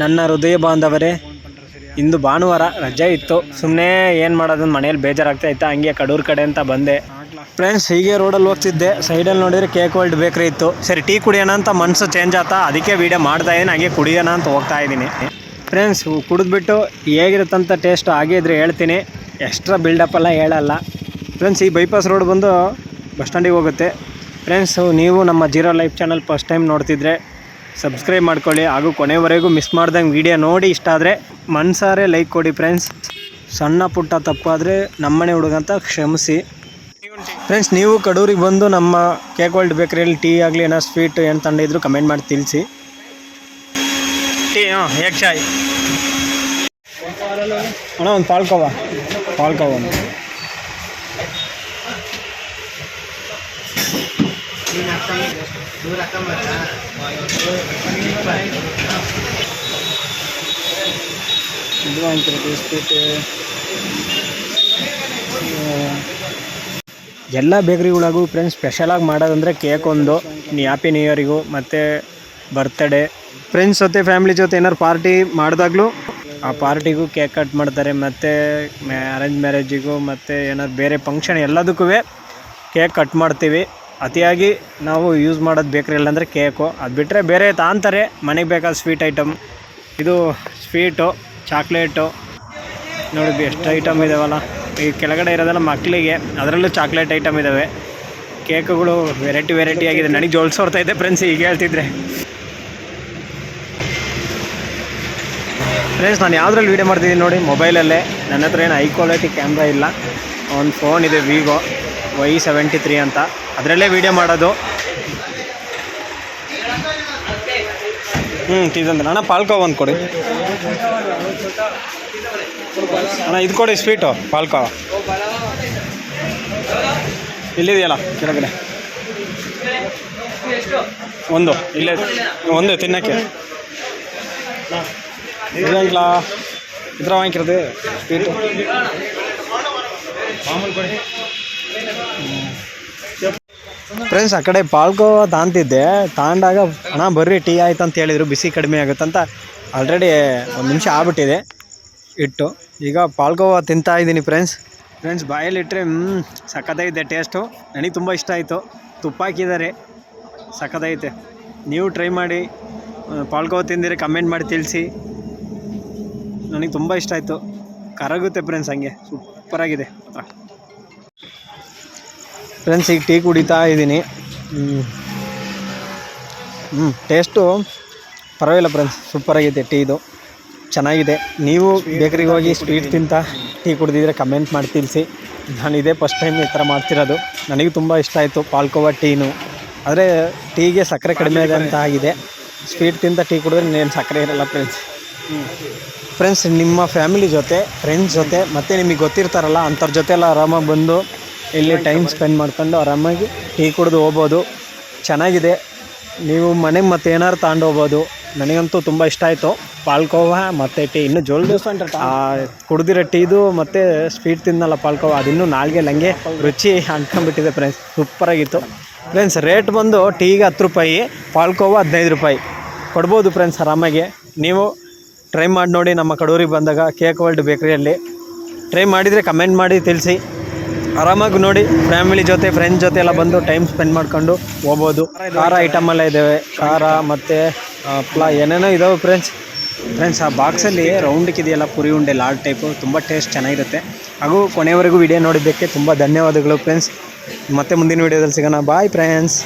ನನ್ನ ಹೃದಯ ಬಾಂಧವರೇ, ಇಂದು ಭಾನುವಾರ ರಜೆ ಇತ್ತು. ಸುಮ್ಮನೆ ಏನು ಮಾಡೋದು ಮನೇಲಿ ಬೇಜಾರಾಗ್ತಾ ಇತ್ತು. ಹಂಗೆ ಕಡೂರು ಕಡೆ ಅಂತ ಬಂದೆ. ಫ್ರೆಂಡ್ಸ್ ಹೀಗೆ ರೋಡಲ್ಲಿ ಹೋಗ್ತಿದ್ದೆ. ಸೈಡಲ್ಲಿ ನೋಡಿದರೆ ಕೇಕ್ ವರ್ಲ್ಡ್ ಬೇಕ್ರಿ ಇತ್ತು. ಸರಿ, ಟೀ ಕುಡಿಯೋಣ ಅಂತ ಮನಸ್ಸು ಚೇಂಜ್ ಆಯ್ತಾ ಅದಕ್ಕೆ ವೀಡಿಯೋ ಮಾಡ್ತಾ ಇದ್ದೀನಿ. ಹಾಗೆ ಕುಡಿಯೋಣ ಅಂತ ಹೋಗ್ತಾ ಇದ್ದೀನಿ. ಫ್ರೆಂಡ್ಸ್ ಕುಡಿದ್ಬಿಟ್ಟು ಹೇಗಿರುತ್ತಂತ ಟೇಸ್ಟ್ ಹಾಗೆ ಇದ್ರೆ ಹೇಳ್ತೀನಿ. ಎಕ್ಸ್ಟ್ರಾ ಬಿಲ್ಡಪ್ ಎಲ್ಲ ಹೇಳಲ್ಲ. ಫ್ರೆಂಡ್ಸ್ ಈ ಬೈಪಾಸ್ ರೋಡ್ ಬಂದು ಬಸ್ ಸ್ಟ್ಯಾಂಡಿಗೆ ಹೋಗುತ್ತೆ. ಫ್ರೆಂಡ್ಸು ನೀವು ನಮ್ಮ zero life channel first time ನೋಡ್ತಿದ್ರೆ ಸಬ್ಸ್ಕ್ರೈಬ್ ಮಾಡ್ಕೊಳ್ಳಿ. ಹಾಗೂ ಕೊನೆವರೆಗೂ ಮಿಸ್ ಮಾಡ್ದಂಗೆ ವಿಡಿಯೋ ನೋಡಿ ಇಷ್ಟ ಆದರೆ ಮನ್ಸಾರೆ ಲೈಕ್ ಕೊಡಿ ಫ್ರೆಂಡ್ಸ್ ಸಣ್ಣ ಪುಟ್ಟ ತಪ್ಪಾದರೆ ನಮ್ಮನೆ ಹುಡುಗಂತ ಕ್ಷಮಿಸಿ. ಫ್ರೆಂಡ್ಸ್ ನೀವು ಕಡೂರಿಗೆ ಬಂದು ನಮ್ಮ ಕೇಕ್ ವರ್ಲ್ಡ್ ಬೇಕ್ರಿಯಲ್ಲಿ ಟೀ ಆಗಲಿ ಏನೋ ಸ್ವೀಟ್ ಏನು ತಂಡಿದ್ರು ಕಮೆಂಟ್ ಮಾಡಿ ತಿಳಿಸಿ. ಟೀ ಹಾಂ ಚಾಯ್ ಅಣ್ಣ, ಒಂದು ಪಾಲ್ಕೋವ? ಪಾಲ್ಕೋವ. ಇದು ಅಂತಾರೆ ಬಿಸ್ಕಿಟ್ ಎಲ್ಲ ಬೇಕ್ರಿಗಳಿಗೂ ಫ್ರೆಂಡ್ಸ್ ಸ್ಪೆಷಲಾಗಿ ಮಾಡೋದಂದರೆ ಕೇಕ್ ಒಂದು ಹ್ಯಾಪಿ ನ್ಯೂ ಇಯರಿಗೂ ಮತ್ತು ಬರ್ತ್ಡೇ ಫ್ರೆಂಡ್ಸ್ ಜೊತೆ ಫ್ಯಾಮಿಲಿ ಜೊತೆ ಏನಾರು ಪಾರ್ಟಿ ಮಾಡಿದಾಗಲೂ ಆ ಪಾರ್ಟಿಗೂ ಕೇಕ್ ಕಟ್ ಮಾಡ್ತಾರೆ, ಮತ್ತು ಅರೇಂಜ್ ಮ್ಯಾರೇಜಿಗೂ ಮತ್ತು ಏನಾದ್ರು ಬೇರೆ ಫಂಕ್ಷನ್ ಎಲ್ಲದಕ್ಕೂ ಕೇಕ್ ಕಟ್ ಮಾಡ್ತೀವಿ. ಅತಿಯಾಗಿ ನಾವು ಯೂಸ್ ಮಾಡೋದು ಬೇಕ್ರಿಯಲ್ಲಿ ಅಂದರೆ ಕೇಕು ಅದು ಬಿಟ್ಟರೆ ಬೇರೆ ತಾಂತಾರೆ. ಮನೆಗೆ ಬೇಕಾದ ಸ್ವೀಟ್ ಐಟಮ್ ಇದು ಸ್ವೀಟು ಚಾಕ್ಲೇಟು ನೋಡಿ ಎಷ್ಟು ಐಟಮ್ ಇದಾವಲ್ಲ. ಈ ಕೆಳಗಡೆ ಇರೋದೆಲ್ಲ ಮಕ್ಕಳಿಗೆ ಅದರಲ್ಲೂ ಚಾಕ್ಲೇಟ್ ಐಟಮ್ ಇದ್ದಾವೆ ಕೇಕುಗಳು ವೆರೈಟಿ ವೆರೈಟಿ ಆಗಿದೆ. ನನಗೆ ಜೋಲ್ಸೋರ್ತಾ ಇದೆ ಫ್ರೆಂಡ್ಸ್ ಈಗ ಹೇಳ್ತಿದ್ರೆ. ಫ್ರೆಂಡ್ಸ್ ನಾನು ಯಾವುದ್ರಲ್ಲಿ ವೀಡಿಯೋ ಮಾಡ್ತಿದ್ದೀನಿ ನೋಡಿ ಮೊಬೈಲಲ್ಲೇ ನನ್ನ ಹತ್ರ ಏನು ಹೈ ಕ್ವಾಲಿಟಿ ಕ್ಯಾಮ್ರಾ ಇಲ್ಲ. ಒಂದು ಫೋನ್ ಇದೆ ವಿವೋ ವೈ ಸೆವೆಂಟಿ ತ್ರೀ ಅಂತ. ಅದರಲ್ಲೇ ವೀಡಿಯೋ ಮಾಡೋದು. ಹ್ಞೂ ತಿಂದ್ರೆ ಅಣ್ಣ ಪಾಲ್ಕೋ ಒಂದು ಕೊಡಿ. ಅಣ್ಣ, ಇದು ಕೊಡಿ ಸ್ವೀಟು ಪಾಲ್ಕೋ ಇಲ್ಲಿದೆಯಲ್ಲ, ಕೆಳಗಡೆ. ಒಂದು, ಇಲ್ಲೇ, ಒಂದು, ತಿನ್ನಕ್ಕೆ. ಇಲ್ಲ ಇದ್ರ ವಾಂಗಿರೋದು ಸ್ವೀಟು ಫ್ರೆಂಡ್ಸ್ ಆ ಕಡೆ ಪಾಲ್ಕೋ ತಾಂತಿದ್ದೆ. ತಾಂಡಾಗ, ಅಣ್ಣ, ಬರ್ರಿ, ಟೀ ಆಯ್ತು ಅಂತ ಹೇಳಿದ್ರು. ಬಿಸಿ ಕಡಿಮೆ ಆಗುತ್ತಂತ ಆಲ್ರೆಡಿ ಒಂದು ನಿಮಿಷ ಆಗ್ಬಿಟ್ಟಿದೆ. ಇಟ್ಟು, ಈಗ ಪಾಲ್ಕೋ ತಿಂತಾ ಇದ್ದೀನಿ ಫ್ರೆಂಡ್ಸ್ ಫ್ರೆಂಡ್ಸ್ ಬಾಯಲ್ಲಿಟ್ಟರೆ ಹ್ಞೂ ಸಖತ್ತೈತೆ ಟೇಸ್ಟು ನನಗೆ ತುಂಬ ಇಷ್ಟ ಆಯಿತು. ತುಪ್ಪ ಹಾಕಿದ್ದಾರೆ. ಸಖತ್ತೈತೆ ನೀವು ಟ್ರೈ ಮಾಡಿ ಪಾಲ್ಕೋ ತಿಂದಿರಿ ಕಮೆಂಟ್ ಮಾಡಿ ತಿಳಿಸಿ. ನನಗೆ ತುಂಬ ಇಷ್ಟ ಆಯಿತು. ಕರಗುತ್ತೆ ಫ್ರೆಂಡ್ಸ್ ಹಂಗೆ. ಸೂಪರಾಗಿದೆ. ಫ್ರೆಂಡ್ಸ್ ಈಗ ಟೀ ಕುಡಿತಾ ಇದ್ದೀನಿ. ಹ್ಞೂ ಟೇಸ್ಟು ಪರವಾಗಿಲ್ಲ ಫ್ರೆಂಡ್ಸ್ ಸೂಪರಾಗಿದೆ ಟೀ ಇದು. ಚೆನ್ನಾಗಿದೆ. ನೀವು ಬೇಕರಿಗೆ ಹೋಗಿ ಸ್ವೀಟ್ ತಿಂತ ಟೀ ಕುಡಿದಿದ್ರೆ ಕಮೆಂಟ್ ಮಾಡಿ ತಿಳಿಸಿ. ನಾನು ಇದೇ ಫಸ್ಟ್ ಟೈಮ್ ಈ ಥರ ಮಾಡ್ತಿರೋದು. ನನಗೆ ತುಂಬ ಇಷ್ಟ ಆಯಿತು ಪಾಲ್ಕೋವಾ ಟೀನು. ಆದರೆ ಟೀಗೆ ಸಕ್ಕರೆ ಕಡಿಮೆ ಇದೆ ಅಂತ ಆಗಿದೆ. ಸ್ವೀಟ್ ತಿಂತ ಟೀ ಕುಡಿದ್ರೆ ಏನು ಸಕ್ಕರೆ ಇರಲ್ಲ ಫ್ರೆಂಡ್ಸ್ ಫ್ರೆಂಡ್ಸ್ ನಿಮ್ಮ ಫ್ಯಾಮಿಲಿ ಜೊತೆ ಫ್ರೆಂಡ್ಸ್ ಜೊತೆ, ಮತ್ತು ನಿಮಗೆ ಗೊತ್ತಿರ್ತಾರಲ್ಲ ಅಂಥವ್ರ ಜೊತೆ ಎಲ್ಲ ಆರಾಮಾಗಿ ಬಂದು ಇಲ್ಲಿ ಟೈಮ್ ಸ್ಪೆಂಡ್ ಮಾಡ್ಕೊಂಡು ಆರಾಮಾಗಿ ಟೀ ಕುಡಿದು ಹೋಗ್ಬೋದು. ಚೆನ್ನಾಗಿದೆ. ನೀವು ಮನೆಗೆ ಮತ್ತೆ ಏನಾದ್ರು ತಗೊಂಡು ಹೋಗ್ಬೋದು ನನಗಂತೂ ತುಂಬ ಇಷ್ಟ ಆಯಿತು. ಪಾಲ್ಕೋವಾ ಮತ್ತು ಟೀ. ಇನ್ನು ಜೋಲ್ ಕುಡ್ದಿರೋ ಟೀದು ಮತ್ತು ಸ್ವೀಟ್ ತಿನ್ನಲ್ಲ ಪಾಲ್ಕೋವಾ. ಅದಿನ್ನೂ ನಾಲ್ಗೆ ಹಂಗೆ ರುಚಿ ಅಂಟ್ಕೊಂಡ್ಬಿಟ್ಟಿದೆ ಫ್ರೆಂಡ್ಸ್ ಸೂಪರಾಗಿತ್ತು ಫ್ರೆಂಡ್ಸ್ ರೇಟ್ ಬಂದು ಟೀಗೆ ಹತ್ತು ರೂಪಾಯಿ ಪಾಲ್ಕೋವಾ ಹದಿನೈದು ರೂಪಾಯಿ. ಕೊಡ್ಬೋದು ಫ್ರೆಂಡ್ಸ್ ಆರಾಮಾಗಿ. ನೀವು ಟ್ರೈ ಮಾಡಿ ನೋಡಿ ನಮ್ಮ ಕಡೂರಿಗೆ ಬಂದಾಗ ಕೇಕ್ ವರ್ಲ್ಡ್ ಬೇಕ್ರಿಯಲ್ಲಿ ಟ್ರೈ ಮಾಡಿದರೆ ಕಮೆಂಟ್ ಮಾಡಿ ತಿಳಿಸಿ. ಆರಾಮಾಗಿ ನೋಡಿ ಫ್ಯಾಮಿಲಿ ಜೊತೆ ಫ್ರೆಂಡ್ಸ್ ಜೊತೆ ಎಲ್ಲ ಬಂದು ಟೈಮ್ ಸ್ಪೆಂಡ್ ಮಾಡ್ಕೊಂಡು ಹೋಗ್ಬೋದು. ಖಾರ ಐಟಮ್ ಎಲ್ಲ ಇದ್ದಾವೆ ಖಾರ ಮತ್ತು ಹಪ್ಳ ಏನೇನೋ ಇದಾವೆ ಫ್ರೆಂಡ್ಸ್ ಫ್ರೆಂಡ್ಸ್ ಆ ಬಾಕ್ಸಲ್ಲಿ ರೌಂಡಕ್ಕೆ ಇದೆಯಲ್ಲ, ಪುರಿ ಉಂಡೆ ಲಾಡ್ ಟೈಪು ತುಂಬ ಟೇಸ್ಟ್ ಚೆನ್ನಾಗಿರುತ್ತೆ. ಹಾಗೂ ಕೊನೆವರೆಗೂ ವಿಡಿಯೋ ನೋಡಿದ್ದಕ್ಕೆ ತುಂಬ ಧನ್ಯವಾದಗಳು ಫ್ರೆಂಡ್ಸ್ ಮತ್ತೆ ಮುಂದಿನ ವಿಡಿಯೋದಲ್ಲಿ ಸಿಗೋಣ. Bye friends